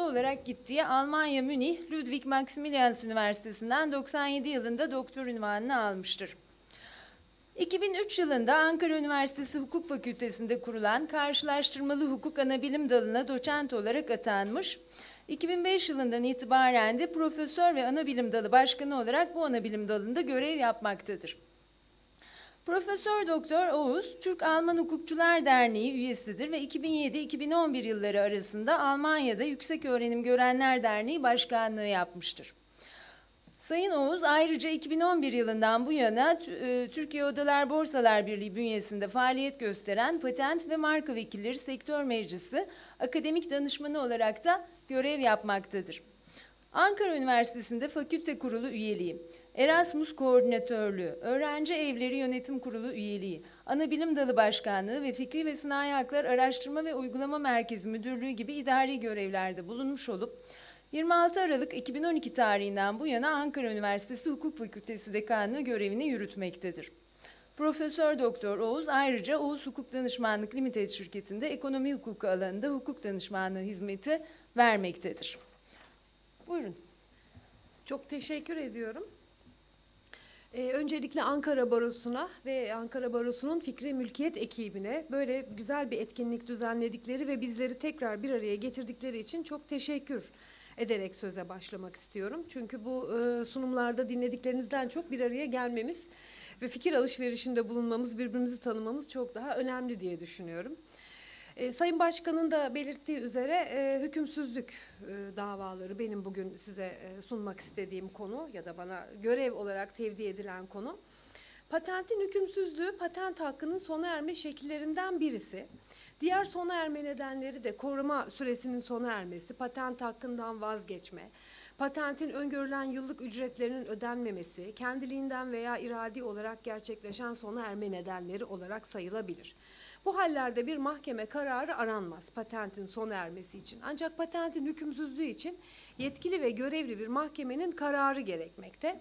lisanslı olarak gittiği Almanya Münih Ludwig Maximilians Üniversitesi'nden 97 yılında doktor ünvanını almıştır. 2003 yılında Ankara Üniversitesi Hukuk Fakültesi'nde kurulan Karşılaştırmalı Hukuk Anabilim Dalı'na doçent olarak atanmış. 2005 yılından itibaren de profesör ve anabilim dalı başkanı olarak bu anabilim dalında görev yapmaktadır. Profesör Doktor Oğuz, Türk-Alman Hukukçular Derneği üyesidir ve 2007-2011 yılları arasında Almanya'da Yüksek Öğrenim Görenler Derneği başkanlığı yapmıştır. Sayın Oğuz ayrıca 2011 yılından bu yana e, Türkiye Odalar Borsalar Birliği bünyesinde faaliyet gösteren Patent ve Marka Vekilleri Sektör Meclisi akademik danışmanı olarak da görev yapmaktadır. Ankara Üniversitesi'nde fakülte kurulu üyeliği, Erasmus koordinatörlüğü, öğrenci evleri yönetim kurulu üyeliği, ana bilim dalı başkanlığı ve Fikri ve Sınai Haklar Araştırma ve Uygulama Merkezi Müdürlüğü gibi idari görevlerde bulunmuş olup 26 Aralık 2012 tarihinden bu yana Ankara Üniversitesi Hukuk Fakültesi Dekanlığı görevini yürütmektedir. Profesör Doktor Oğuz ayrıca Oğuz Hukuk Danışmanlık Limited şirketinde ekonomi hukuku alanında hukuk danışmanlığı hizmeti vermektedir. Buyurun. Çok teşekkür ediyorum. Ee, öncelikle Ankara Barosu'na ve Ankara Barosu'nun Fikri Mülkiyet ekibine böyle güzel bir etkinlik düzenledikleri ve bizleri tekrar bir araya getirdikleri için çok teşekkür ederek söze başlamak istiyorum. Çünkü bu e, sunumlarda dinlediklerinizden çok bir araya gelmemiz ve fikir alışverişinde bulunmamız, birbirimizi tanımamız çok daha önemli diye düşünüyorum. E, Sayın Başkan'ın da belirttiği üzere e, hükümsüzlük e, davaları benim bugün size e, sunmak istediğim konu ya da bana görev olarak tevdi edilen konu. Patentin hükümsüzlüğü patent hakkının sona erme şekillerinden birisi. Diğer sona erme nedenleri de koruma süresinin sona ermesi, patent hakkından vazgeçme, patentin öngörülen yıllık ücretlerinin ödenmemesi, kendiliğinden veya iradi olarak gerçekleşen sona erme nedenleri olarak sayılabilir. Bu hallerde bir mahkeme kararı aranmaz patentin sona ermesi için. Ancak patentin hükümsüzlüğü için yetkili ve görevli bir mahkemenin kararı gerekmekte.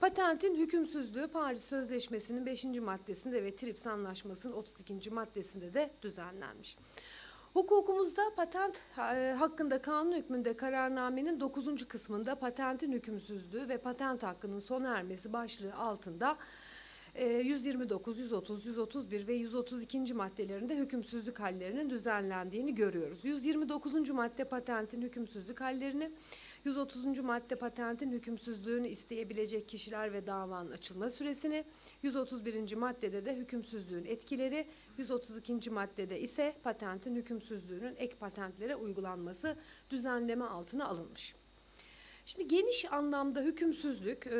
Patentin hükümsüzlüğü Paris Sözleşmesi'nin 5. maddesinde ve TRIPS Anlaşması'nın 32. maddesinde de düzenlenmiş. Hukukumuzda patent e, hakkında kanun hükmünde kararnamenin 9. kısmında patentin hükümsüzlüğü ve patent hakkının sona ermesi başlığı altında 129, 130, 131 ve 132. maddelerinde hükümsüzlük hallerinin düzenlendiğini görüyoruz. 129. madde patentin hükümsüzlük hallerini, 130. madde patentin hükümsüzlüğünü isteyebilecek kişiler ve davanın açılma süresini, 131. maddede de hükümsüzlüğün etkileri, 132. maddede ise patentin hükümsüzlüğünün ek patentlere uygulanması düzenleme altına alınmış. Şimdi geniş anlamda hükümsüzlük, e,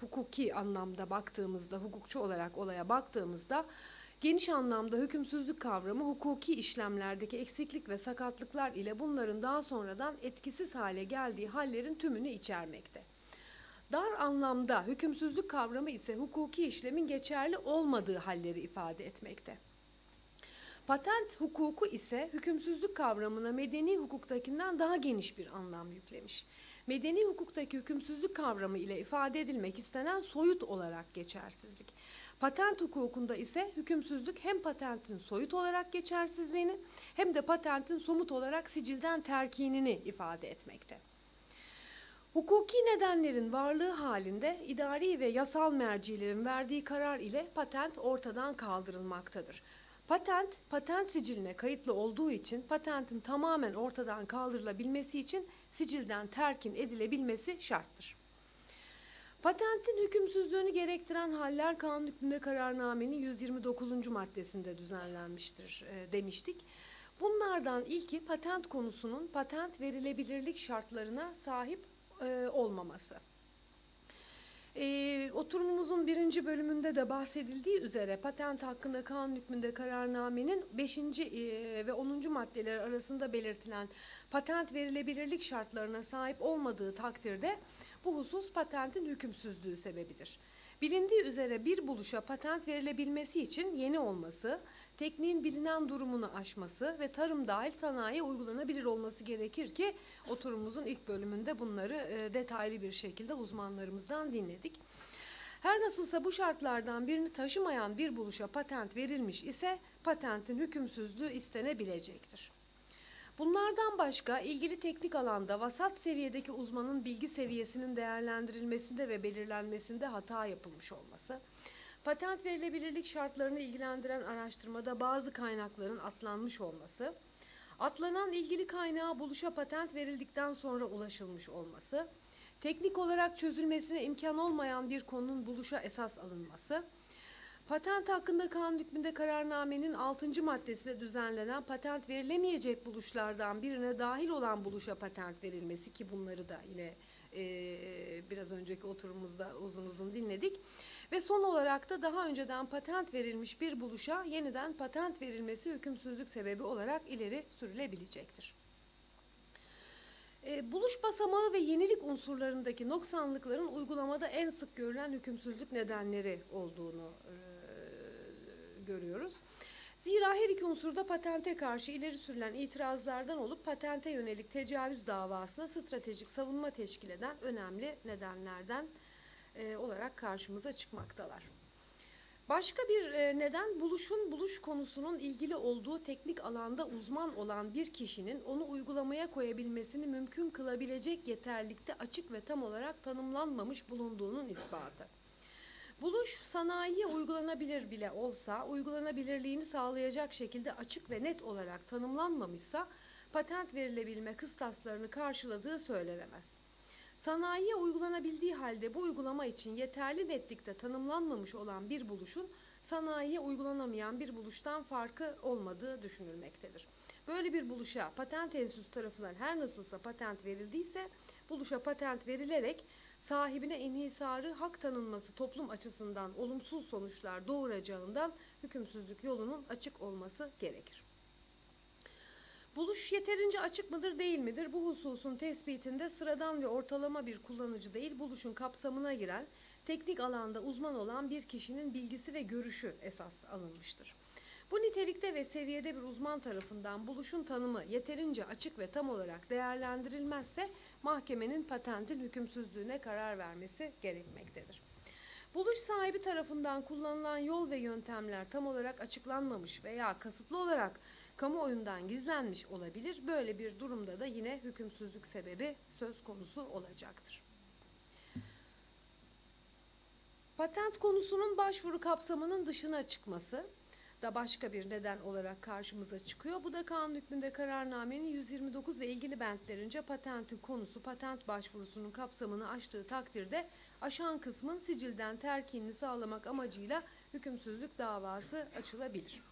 hukuki anlamda baktığımızda, hukukçu olarak olaya baktığımızda geniş anlamda hükümsüzlük kavramı hukuki işlemlerdeki eksiklik ve sakatlıklar ile bunların daha sonradan etkisiz hale geldiği hallerin tümünü içermekte. Dar anlamda hükümsüzlük kavramı ise hukuki işlemin geçerli olmadığı halleri ifade etmekte. Patent hukuku ise hükümsüzlük kavramına medeni hukuktakinden daha geniş bir anlam yüklemiş medeni hukuktaki hükümsüzlük kavramı ile ifade edilmek istenen soyut olarak geçersizlik. Patent hukukunda ise hükümsüzlük hem patentin soyut olarak geçersizliğini hem de patentin somut olarak sicilden terkinini ifade etmekte. Hukuki nedenlerin varlığı halinde idari ve yasal mercilerin verdiği karar ile patent ortadan kaldırılmaktadır. Patent, patent siciline kayıtlı olduğu için patentin tamamen ortadan kaldırılabilmesi için sicilden terkin edilebilmesi şarttır. Patentin hükümsüzlüğünü gerektiren haller kanun hükmünde kararnamenin 129. maddesinde düzenlenmiştir e, demiştik. Bunlardan ilki patent konusunun patent verilebilirlik şartlarına sahip e, olmaması. E, oturumumuzun birinci bölümünde de bahsedildiği üzere patent hakkında kanun hükmünde kararnamenin 5. E, ve 10. maddeler arasında belirtilen patent verilebilirlik şartlarına sahip olmadığı takdirde bu husus patentin hükümsüzlüğü sebebidir. Bilindiği üzere bir buluşa patent verilebilmesi için yeni olması, tekniğin bilinen durumunu aşması ve tarım dahil sanayiye uygulanabilir olması gerekir ki oturumumuzun ilk bölümünde bunları e, detaylı bir şekilde uzmanlarımızdan dinledik. Her nasılsa bu şartlardan birini taşımayan bir buluşa patent verilmiş ise patentin hükümsüzlüğü istenebilecektir. Bunlardan başka ilgili teknik alanda vasat seviyedeki uzmanın bilgi seviyesinin değerlendirilmesinde ve belirlenmesinde hata yapılmış olması, patent verilebilirlik şartlarını ilgilendiren araştırmada bazı kaynakların atlanmış olması, atlanan ilgili kaynağa buluşa patent verildikten sonra ulaşılmış olması, teknik olarak çözülmesine imkan olmayan bir konunun buluşa esas alınması, Patent hakkında kanun hükmünde kararnamenin 6. maddesinde düzenlenen patent verilemeyecek buluşlardan birine dahil olan buluşa patent verilmesi ki bunları da yine e, biraz önceki oturumumuzda uzun uzun dinledik. Ve son olarak da daha önceden patent verilmiş bir buluşa yeniden patent verilmesi hükümsüzlük sebebi olarak ileri sürülebilecektir. E, buluş basamağı ve yenilik unsurlarındaki noksanlıkların uygulamada en sık görülen hükümsüzlük nedenleri olduğunu e, görüyoruz. Zira her iki unsurda patente karşı ileri sürülen itirazlardan olup patente yönelik tecavüz davasına stratejik savunma teşkil eden önemli nedenlerden e, olarak karşımıza çıkmaktalar. Başka bir e, neden buluşun buluş konusunun ilgili olduğu teknik alanda uzman olan bir kişinin onu uygulamaya koyabilmesini mümkün kılabilecek yeterlikte açık ve tam olarak tanımlanmamış bulunduğunun ispatı. Buluş sanayiye uygulanabilir bile olsa uygulanabilirliğini sağlayacak şekilde açık ve net olarak tanımlanmamışsa patent verilebilme kıstaslarını karşıladığı söylenemez. Sanayiye uygulanabildiği halde bu uygulama için yeterli netlikte tanımlanmamış olan bir buluşun sanayiye uygulanamayan bir buluştan farkı olmadığı düşünülmektedir. Böyle bir buluşa patent enstitüsü tarafından her nasılsa patent verildiyse buluşa patent verilerek sahibine inhisarı hak tanınması toplum açısından olumsuz sonuçlar doğuracağından hükümsüzlük yolunun açık olması gerekir. Buluş yeterince açık mıdır değil midir? Bu hususun tespitinde sıradan ve ortalama bir kullanıcı değil, buluşun kapsamına giren, teknik alanda uzman olan bir kişinin bilgisi ve görüşü esas alınmıştır. Bu nitelikte ve seviyede bir uzman tarafından buluşun tanımı yeterince açık ve tam olarak değerlendirilmezse mahkemenin patentin hükümsüzlüğüne karar vermesi gerekmektedir. Buluş sahibi tarafından kullanılan yol ve yöntemler tam olarak açıklanmamış veya kasıtlı olarak kamuoyundan gizlenmiş olabilir. Böyle bir durumda da yine hükümsüzlük sebebi söz konusu olacaktır. Patent konusunun başvuru kapsamının dışına çıkması da başka bir neden olarak karşımıza çıkıyor. Bu da kanun hükmünde kararnamenin 129 ve ilgili bentlerince patentin konusu patent başvurusunun kapsamını aştığı takdirde aşan kısmın sicilden terkinini sağlamak amacıyla hükümsüzlük davası açılabilir.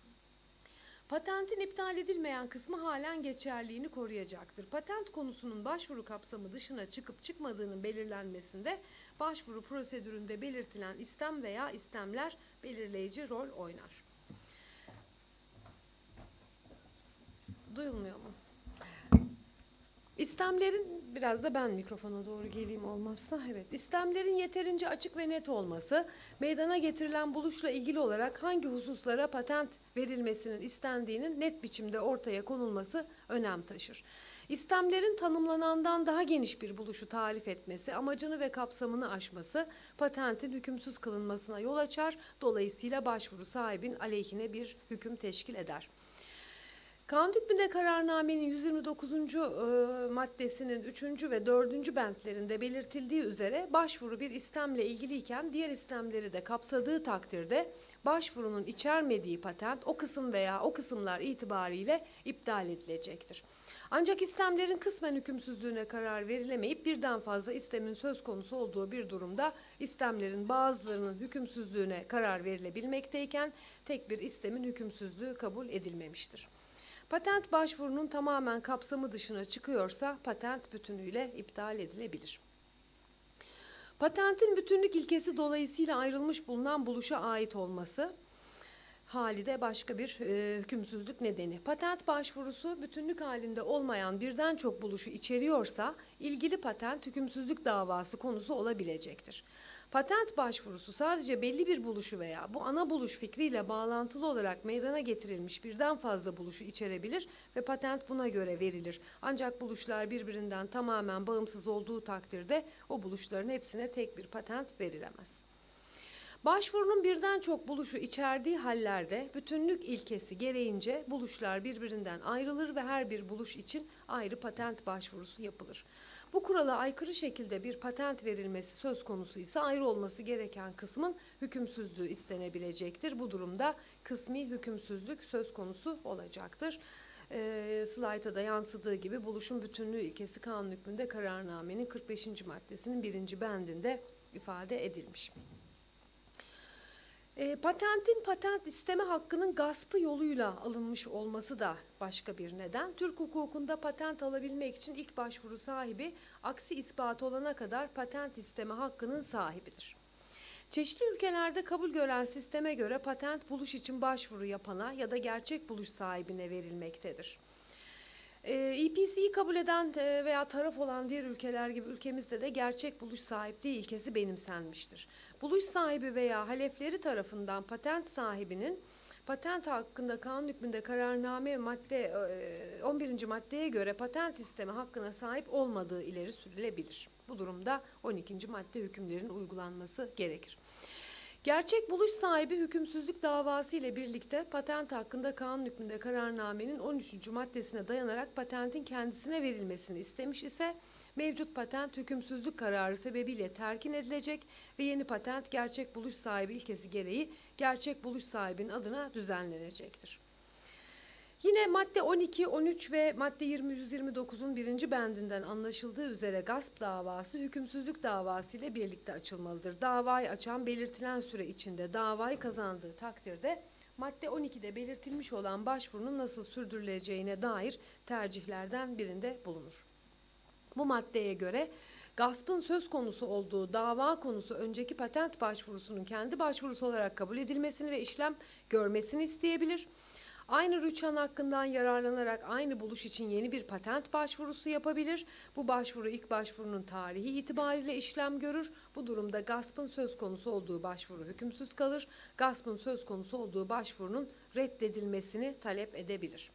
Patentin iptal edilmeyen kısmı halen geçerliğini koruyacaktır. Patent konusunun başvuru kapsamı dışına çıkıp çıkmadığının belirlenmesinde başvuru prosedüründe belirtilen istem veya istemler belirleyici rol oynar. Duyulmuyor mu? İstemlerin biraz da ben mikrofona doğru geleyim olmazsa evet İstemlerin yeterince açık ve net olması meydana getirilen buluşla ilgili olarak hangi hususlara patent verilmesinin istendiğinin net biçimde ortaya konulması önem taşır. İstemlerin tanımlanandan daha geniş bir buluşu tarif etmesi, amacını ve kapsamını aşması patentin hükümsüz kılınmasına yol açar. Dolayısıyla başvuru sahibin aleyhine bir hüküm teşkil eder. Kanun hükmünde kararnamenin 129. E, maddesinin 3. ve 4. bentlerinde belirtildiği üzere başvuru bir istemle ilgiliyken diğer istemleri de kapsadığı takdirde başvurunun içermediği patent o kısım veya o kısımlar itibariyle iptal edilecektir. Ancak istemlerin kısmen hükümsüzlüğüne karar verilemeyip birden fazla istemin söz konusu olduğu bir durumda istemlerin bazılarının hükümsüzlüğüne karar verilebilmekteyken tek bir istemin hükümsüzlüğü kabul edilmemiştir. Patent başvurunun tamamen kapsamı dışına çıkıyorsa patent bütünüyle iptal edilebilir. Patentin bütünlük ilkesi dolayısıyla ayrılmış bulunan buluşa ait olması hali de başka bir e, hükümsüzlük nedeni. Patent başvurusu bütünlük halinde olmayan birden çok buluşu içeriyorsa ilgili patent hükümsüzlük davası konusu olabilecektir. Patent başvurusu sadece belli bir buluşu veya bu ana buluş fikriyle bağlantılı olarak meydana getirilmiş birden fazla buluşu içerebilir ve patent buna göre verilir. Ancak buluşlar birbirinden tamamen bağımsız olduğu takdirde o buluşların hepsine tek bir patent verilemez. Başvurunun birden çok buluşu içerdiği hallerde bütünlük ilkesi gereğince buluşlar birbirinden ayrılır ve her bir buluş için ayrı patent başvurusu yapılır. Bu kurala aykırı şekilde bir patent verilmesi söz konusu ise ayrı olması gereken kısmın hükümsüzlüğü istenebilecektir. Bu durumda kısmi hükümsüzlük söz konusu olacaktır. E, slayta da yansıdığı gibi buluşun bütünlüğü ilkesi kanun hükmünde kararnamenin 45. maddesinin birinci bendinde ifade edilmiş. E, patentin patent isteme hakkının gaspı yoluyla alınmış olması da başka bir neden. Türk hukukunda patent alabilmek için ilk başvuru sahibi aksi ispat olana kadar patent isteme hakkının sahibidir. Çeşitli ülkelerde kabul gören sisteme göre patent buluş için başvuru yapana ya da gerçek buluş sahibine verilmektedir. E, EPC'yi kabul eden e, veya taraf olan diğer ülkeler gibi ülkemizde de gerçek buluş sahipliği ilkesi benimsenmiştir. Buluş sahibi veya halefleri tarafından patent sahibinin patent hakkında kanun hükmünde kararname madde 11. maddeye göre patent isteme hakkına sahip olmadığı ileri sürülebilir. Bu durumda 12. madde hükümlerin uygulanması gerekir. Gerçek buluş sahibi hükümsüzlük davası ile birlikte patent hakkında kanun hükmünde kararnamenin 13. maddesine dayanarak patentin kendisine verilmesini istemiş ise mevcut patent hükümsüzlük kararı sebebiyle terkin edilecek ve yeni patent gerçek buluş sahibi ilkesi gereği gerçek buluş sahibinin adına düzenlenecektir. Yine madde 12, 13 ve madde 20 129'un birinci bendinden anlaşıldığı üzere gasp davası hükümsüzlük davası ile birlikte açılmalıdır. Davayı açan belirtilen süre içinde davayı kazandığı takdirde madde 12'de belirtilmiş olan başvurunun nasıl sürdürüleceğine dair tercihlerden birinde bulunur. Bu maddeye göre gaspın söz konusu olduğu dava konusu önceki patent başvurusunun kendi başvurusu olarak kabul edilmesini ve işlem görmesini isteyebilir. Aynı rüçhan hakkından yararlanarak aynı buluş için yeni bir patent başvurusu yapabilir. Bu başvuru ilk başvurunun tarihi itibariyle işlem görür. Bu durumda gaspın söz konusu olduğu başvuru hükümsüz kalır. Gaspın söz konusu olduğu başvurunun reddedilmesini talep edebilir.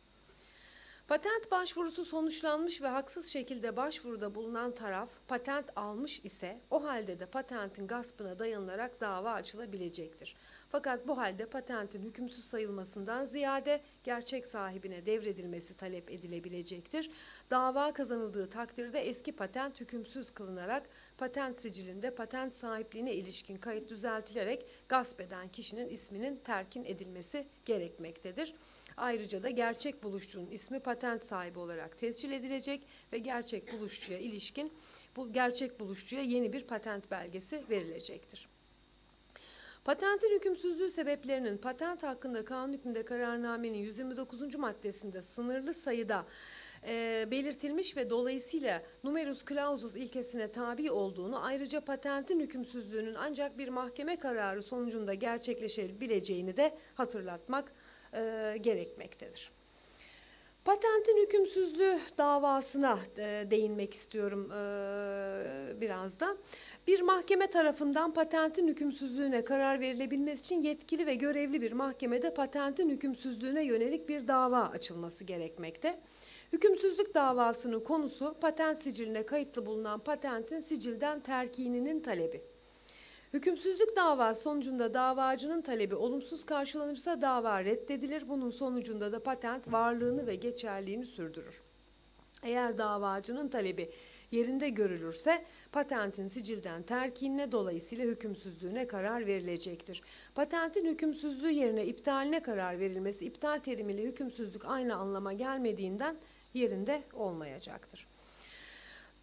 Patent başvurusu sonuçlanmış ve haksız şekilde başvuruda bulunan taraf patent almış ise o halde de patentin gaspına dayanılarak dava açılabilecektir. Fakat bu halde patentin hükümsüz sayılmasından ziyade gerçek sahibine devredilmesi talep edilebilecektir. Dava kazanıldığı takdirde eski patent hükümsüz kılınarak patent sicilinde patent sahipliğine ilişkin kayıt düzeltilerek gasp eden kişinin isminin terkin edilmesi gerekmektedir. Ayrıca da gerçek buluşçunun ismi patent sahibi olarak tescil edilecek ve gerçek buluşçuya ilişkin bu gerçek buluşçuya yeni bir patent belgesi verilecektir. Patentin hükümsüzlüğü sebeplerinin patent hakkında kanun hükmünde kararnamenin 129. maddesinde sınırlı sayıda e, belirtilmiş ve dolayısıyla numerus clausus ilkesine tabi olduğunu ayrıca patentin hükümsüzlüğünün ancak bir mahkeme kararı sonucunda gerçekleşebileceğini de hatırlatmak e, gerekmektedir. Patentin hükümsüzlüğü davasına e, değinmek istiyorum e, biraz da. Bir mahkeme tarafından patentin hükümsüzlüğüne karar verilebilmesi için yetkili ve görevli bir mahkemede patentin hükümsüzlüğüne yönelik bir dava açılması gerekmekte. Hükümsüzlük davasının konusu patent siciline kayıtlı bulunan patentin sicilden terkininin talebi. Hükümsüzlük davası sonucunda davacının talebi olumsuz karşılanırsa dava reddedilir. Bunun sonucunda da patent varlığını ve geçerliğini sürdürür. Eğer davacının talebi yerinde görülürse patentin sicilden terkinine dolayısıyla hükümsüzlüğüne karar verilecektir. Patentin hükümsüzlüğü yerine iptaline karar verilmesi iptal terimiyle hükümsüzlük aynı anlama gelmediğinden yerinde olmayacaktır.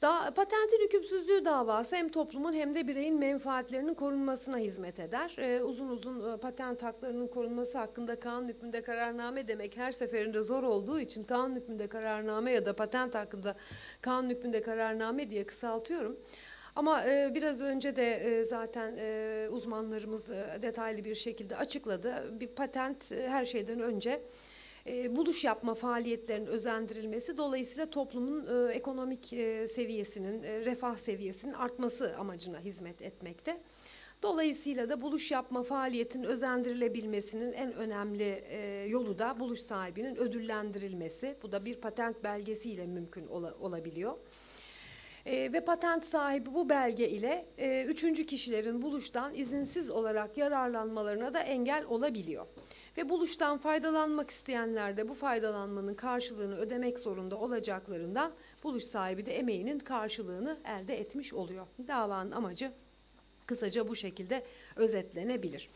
Da, patentin hükümsüzlüğü davası hem toplumun hem de bireyin menfaatlerinin korunmasına hizmet eder. Ee, uzun uzun e, patent haklarının korunması hakkında kanun hükmünde kararname demek her seferinde zor olduğu için kanun hükmünde kararname ya da patent hakkında kanun hükmünde kararname diye kısaltıyorum. Ama e, biraz önce de e, zaten e, uzmanlarımız e, detaylı bir şekilde açıkladı. Bir patent e, her şeyden önce e, buluş yapma faaliyetlerinin özendirilmesi dolayısıyla toplumun e, ekonomik e, seviyesinin, e, refah seviyesinin artması amacına hizmet etmekte. Dolayısıyla da buluş yapma faaliyetinin özendirilebilmesinin en önemli e, yolu da buluş sahibinin ödüllendirilmesi. Bu da bir patent belgesiyle mümkün ola, olabiliyor. E, ve patent sahibi bu belge ile e, üçüncü kişilerin buluştan izinsiz olarak yararlanmalarına da engel olabiliyor. Ve buluştan faydalanmak isteyenler de bu faydalanmanın karşılığını ödemek zorunda olacaklarından buluş sahibi de emeğinin karşılığını elde etmiş oluyor. Davanın amacı kısaca bu şekilde özetlenebilir.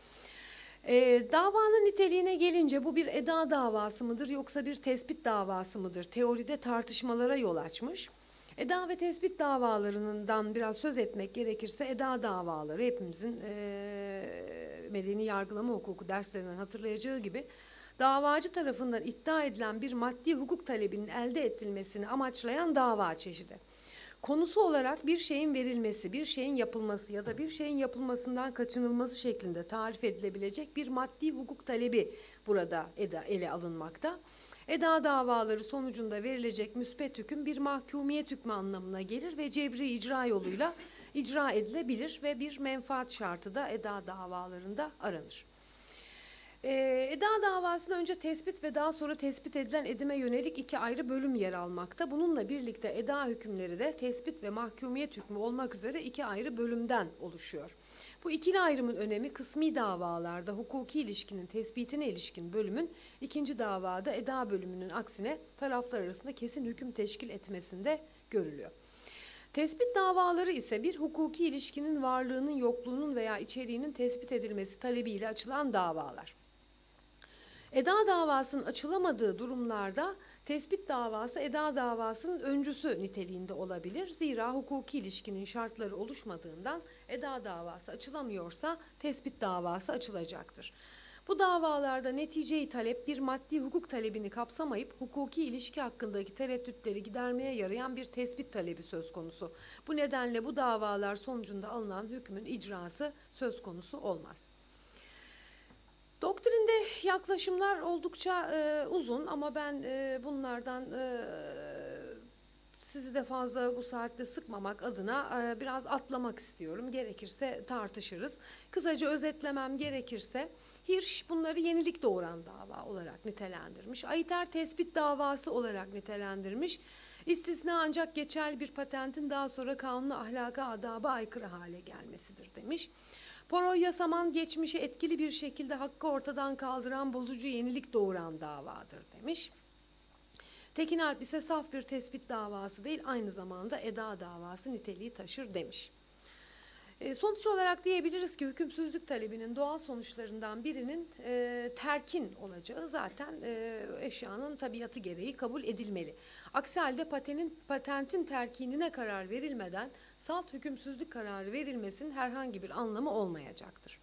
Ee, davanın niteliğine gelince bu bir eda davası mıdır yoksa bir tespit davası mıdır? Teoride tartışmalara yol açmış. Eda ve tespit davalarından biraz söz etmek gerekirse eda davaları hepimizin eee, medeni yargılama hukuku derslerinden hatırlayacağı gibi davacı tarafından iddia edilen bir maddi hukuk talebinin elde edilmesini amaçlayan dava çeşidi. Konusu olarak bir şeyin verilmesi, bir şeyin yapılması ya da bir şeyin yapılmasından kaçınılması şeklinde tarif edilebilecek bir maddi hukuk talebi burada eda, ele alınmakta. Eda davaları sonucunda verilecek müspet hüküm bir mahkumiyet hükmü anlamına gelir ve cebri icra yoluyla icra edilebilir ve bir menfaat şartı da eda davalarında aranır. Ee, eda davasında önce tespit ve daha sonra tespit edilen edime yönelik iki ayrı bölüm yer almakta. Bununla birlikte eda hükümleri de tespit ve mahkumiyet hükmü olmak üzere iki ayrı bölümden oluşuyor. Bu ikili ayrımın önemi kısmi davalarda hukuki ilişkinin tespitine ilişkin bölümün ikinci davada eda bölümünün aksine taraflar arasında kesin hüküm teşkil etmesinde görülüyor. Tespit davaları ise bir hukuki ilişkinin varlığının, yokluğunun veya içeriğinin tespit edilmesi talebiyle açılan davalar. Eda davasının açılamadığı durumlarda tespit davası eda davasının öncüsü niteliğinde olabilir. Zira hukuki ilişkinin şartları oluşmadığından eda davası açılamıyorsa tespit davası açılacaktır. Bu davalarda neticeyi talep bir maddi hukuk talebini kapsamayıp hukuki ilişki hakkındaki tereddütleri gidermeye yarayan bir tespit talebi söz konusu. Bu nedenle bu davalar sonucunda alınan hükmün icrası söz konusu olmaz. Doktrinde yaklaşımlar oldukça e, uzun ama ben e, bunlardan e, sizi de fazla bu saatte sıkmamak adına e, biraz atlamak istiyorum. Gerekirse tartışırız. Kısaca özetlemem gerekirse Hirsch bunları yenilik doğuran dava olarak nitelendirmiş. Ayiter tespit davası olarak nitelendirmiş. İstisna ancak geçerli bir patentin daha sonra kanunu ahlaka adaba aykırı hale gelmesidir demiş. Poroy yasaman geçmişi etkili bir şekilde hakkı ortadan kaldıran bozucu yenilik doğuran davadır demiş. Tekin Alp ise saf bir tespit davası değil aynı zamanda eda davası niteliği taşır demiş. E, sonuç olarak diyebiliriz ki hükümsüzlük talebinin doğal sonuçlarından birinin e, terkin olacağı zaten e, eşyanın tabiatı gereği kabul edilmeli. Aksi halde patenin, patentin terkinine karar verilmeden salt hükümsüzlük kararı verilmesinin herhangi bir anlamı olmayacaktır.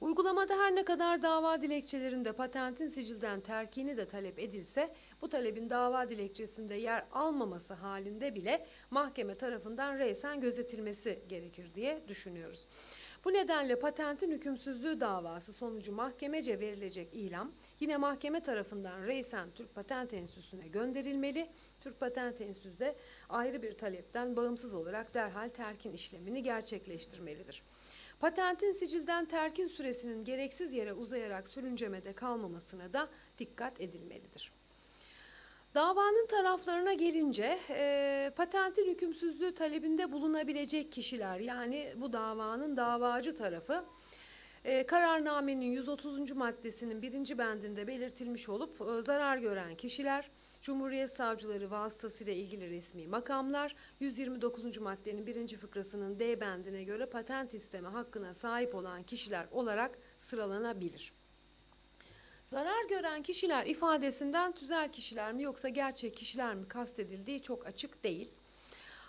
Uygulamada her ne kadar dava dilekçelerinde patentin sicilden terkini de talep edilse, bu talebin dava dilekçesinde yer almaması halinde bile mahkeme tarafından reysen gözetilmesi gerekir diye düşünüyoruz. Bu nedenle patentin hükümsüzlüğü davası sonucu mahkemece verilecek ilam yine mahkeme tarafından reysen Türk Patent Enstitüsü'ne gönderilmeli. Türk Patent Enstitüsü de ayrı bir talepten bağımsız olarak derhal terkin işlemini gerçekleştirmelidir. Patentin sicilden terkin süresinin gereksiz yere uzayarak sürüncemede kalmamasına da dikkat edilmelidir. Davanın taraflarına gelince e, patentin hükümsüzlüğü talebinde bulunabilecek kişiler yani bu davanın davacı tarafı e, kararnamenin 130. maddesinin birinci bendinde belirtilmiş olup e, zarar gören kişiler Cumhuriyet Savcıları vasıtasıyla ilgili resmi makamlar 129. maddenin birinci fıkrasının D bendine göre patent isteme hakkına sahip olan kişiler olarak sıralanabilir. Zarar gören kişiler ifadesinden tüzel kişiler mi yoksa gerçek kişiler mi kastedildiği çok açık değil.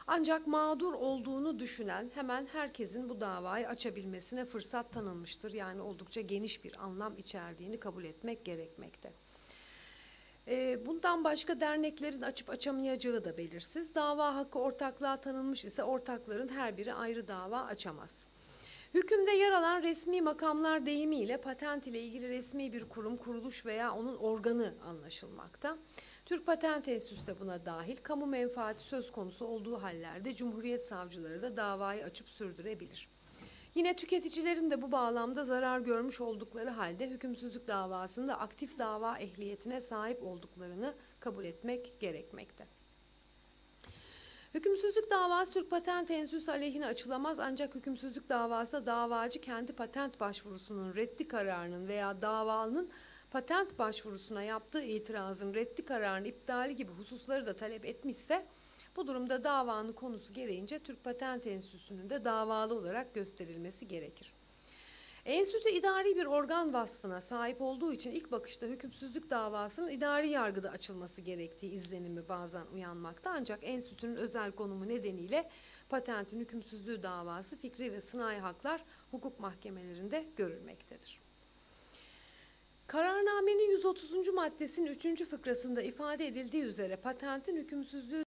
Ancak mağdur olduğunu düşünen hemen herkesin bu davayı açabilmesine fırsat tanınmıştır. Yani oldukça geniş bir anlam içerdiğini kabul etmek gerekmekte. Ee, bundan başka derneklerin açıp açamayacağı da belirsiz. Dava hakkı ortaklığa tanınmış ise ortakların her biri ayrı dava açamaz. Hükümde yer alan resmi makamlar deyimiyle patent ile ilgili resmi bir kurum, kuruluş veya onun organı anlaşılmakta. Türk Patent Enstitüsü de buna dahil kamu menfaati söz konusu olduğu hallerde Cumhuriyet Savcıları da davayı açıp sürdürebilir. Yine tüketicilerin de bu bağlamda zarar görmüş oldukları halde hükümsüzlük davasında aktif dava ehliyetine sahip olduklarını kabul etmek gerekmekte. Hükümsüzlük davası Türk Patent Enstitüsü aleyhine açılamaz ancak hükümsüzlük davasında davacı kendi patent başvurusunun reddi kararının veya davalının patent başvurusuna yaptığı itirazın reddi kararının iptali gibi hususları da talep etmişse bu durumda davanın konusu gereğince Türk Patent Enstitüsü'nün de davalı olarak gösterilmesi gerekir. Enstitü idari bir organ vasfına sahip olduğu için ilk bakışta hükümsüzlük davasının idari yargıda açılması gerektiği izlenimi bazen uyanmakta ancak enstitünün özel konumu nedeniyle patentin hükümsüzlüğü davası fikri ve sınai haklar hukuk mahkemelerinde görülmektedir. Kararnamenin 130. maddesinin 3. fıkrasında ifade edildiği üzere patentin hükümsüzlüğü